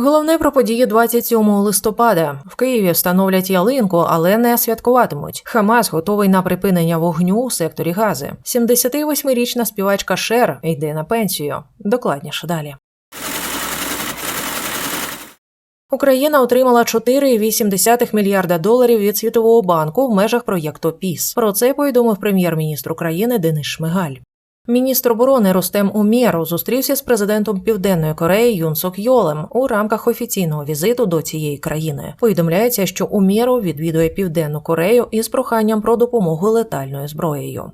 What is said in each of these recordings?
Головне про події 27 листопада. В Києві встановлять ялинку, але не святкуватимуть. Хамас готовий на припинення вогню у секторі Гази. 78-річна співачка Шер йде на пенсію. Докладніше далі. Україна отримала 4,8 мільярда доларів від Світового банку в межах проєкту ПІС. Про це повідомив прем'єр-міністр України Денис Шмигаль. Міністр оборони Рустем Умєров зустрівся з президентом Південної Кореї Юн Сок Йолем у рамках офіційного візиту до цієї країни. Повідомляється, що Умєров відвідує Південну Корею із проханням про допомогу летальною зброєю.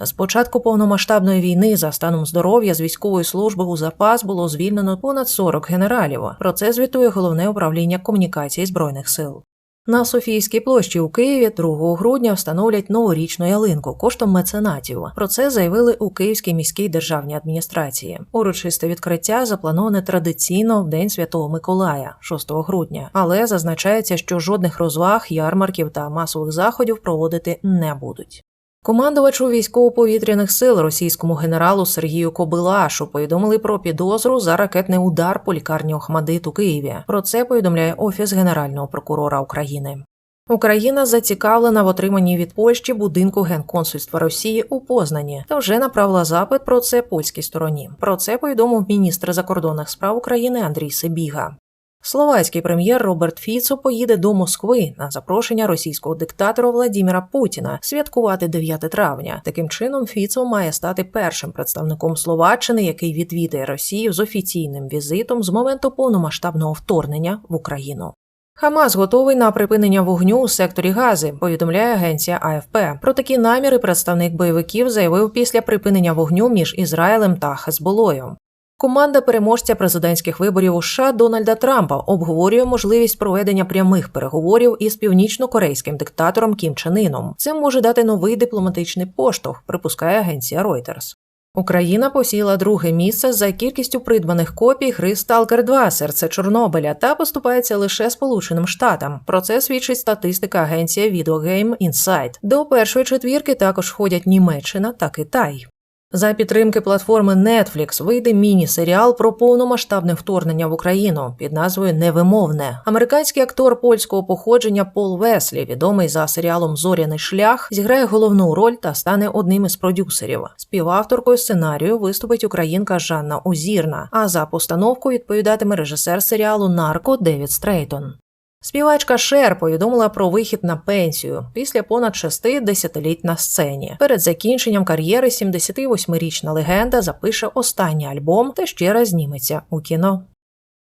З початку повномасштабної війни за станом здоров'я з військової служби у запас було звільнено понад 40 генералів. Про це звітує головне управління комунікації збройних сил. На Софійській площі у Києві 2 грудня встановлять новорічну ялинку коштом меценатів. Про це заявили у Київській міській державній адміністрації. Урочисте відкриття заплановане традиційно в День Святого Миколая, 6 грудня, але зазначається, що жодних розваг, ярмарків та масових заходів проводити не будуть. Командувачу військово-повітряних сил російському генералу Сергію Кобилашу повідомили про підозру за ракетний удар по лікарні Охмадит у Києві. Про це повідомляє Офіс Генерального прокурора України. Україна зацікавлена в отриманні від Польщі будинку генконсульства Росії у Познані та вже направила запит про це польській стороні. Про це повідомив міністр закордонних справ України Андрій Сибіга. Словацький прем'єр Роберт Фіцо поїде до Москви на запрошення російського диктатора Владіміра Путіна святкувати 9 травня. Таким чином, Фіцо має стати першим представником Словаччини, який відвідає Росію з офіційним візитом з моменту повномасштабного вторгнення в Україну. Хамас готовий на припинення вогню у секторі Гази, повідомляє агенція АФП. Про такі наміри представник бойовиків заявив після припинення вогню між Ізраїлем та Хезболою. Команда переможця президентських виборів у США Дональда Трампа обговорює можливість проведення прямих переговорів із північно-корейським диктатором Кім Чен Іном. Це може дати новий дипломатичний поштовх, припускає агенція Reuters. Україна посіла друге місце за кількістю придбаних копій гри Stalker 2 серце Чорнобиля та поступається лише Сполученим Штатам. Про це свідчить статистика агенція Video Game Insight. До першої четвірки також входять Німеччина та Китай. За підтримки платформи Netflix вийде міні-серіал про повномасштабне вторгнення в Україну під назвою Невимовне. Американський актор польського походження Пол Веслі, відомий за серіалом Зоряний шлях, зіграє головну роль та стане одним із продюсерів. Співавторкою сценарію виступить українка Жанна Озірна. А за постановку відповідатиме режисер серіалу Нарко Девід Стрейтон. Співачка Шер повідомила про вихід на пенсію після понад шести десятиліть на сцені. Перед закінченням кар'єри 78-річна легенда запише останній альбом та ще раз зніметься у кіно.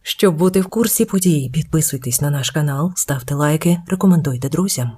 Щоб бути в курсі подій, підписуйтесь на наш канал, ставте лайки, рекомендуйте друзям.